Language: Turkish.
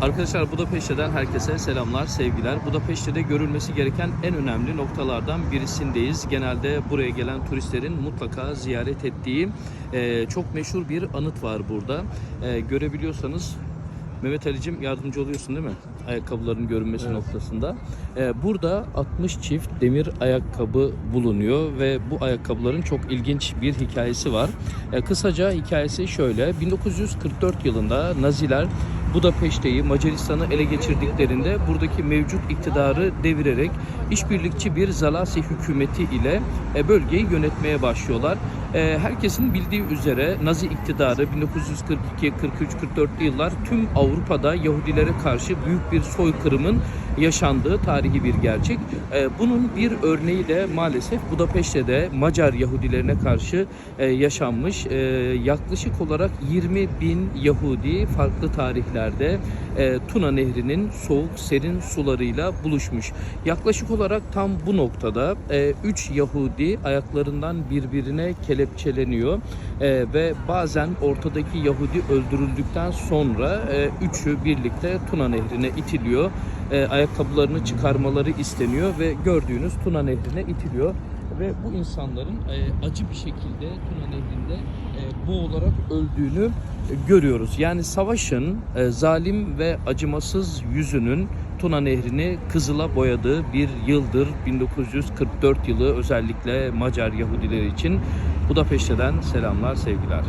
Arkadaşlar Budapeşte'den herkese selamlar, sevgiler. Budapeşte'de görülmesi gereken en önemli noktalardan birisindeyiz. Genelde buraya gelen turistlerin mutlaka ziyaret ettiği e, çok meşhur bir anıt var burada. E, görebiliyorsanız Mehmet Ali'cim yardımcı oluyorsun değil mi? Ayakkabıların görünmesi noktasında. Ee, burada 60 çift demir ayakkabı bulunuyor ve bu ayakkabıların çok ilginç bir hikayesi var. Ee, kısaca hikayesi şöyle. 1944 yılında Naziler Budapeşte'yi, Macaristan'ı ele geçirdiklerinde buradaki mevcut iktidarı devirerek işbirlikçi bir Zalasi hükümeti ile e, bölgeyi yönetmeye başlıyorlar. E, Herkesin bildiği üzere Nazi iktidarı 1942, 43, 44'lü yıllar tüm Avrupa'da Yahudilere karşı büyük bir soykırımın yaşandığı tarihi bir gerçek. E, Bunun bir örneği de maalesef Budapeşte'de Macar Yahudilerine karşı yaşanmış. Yaklaşık olarak 20 bin Yahudi farklı tarihlerde e, Tuna Nehri'nin soğuk serin sularıyla buluşmuş. Yaklaşık olarak tam bu noktada 3 Yahudi ayaklarından birbirine kelepçeleniyor E, ve bazen ortadaki Yahudi öldürüldükten sonra e, üçü birlikte Tuna Nehri'ne itiliyor. E, ayakkabılarını çıkarmaları isteniyor ve gördüğünüz Tuna Nehri'ne itiliyor ve bu insanların e, acı bir şekilde Tuna Nehri'nde e, boğularak öldüğünü e, görüyoruz. Yani savaşın e, zalim ve acımasız yüzünün Tuna Nehri'ni kızıla boyadığı bir yıldır 1944 yılı özellikle Macar Yahudiler için Budapeşte'den selamlar sevgiler.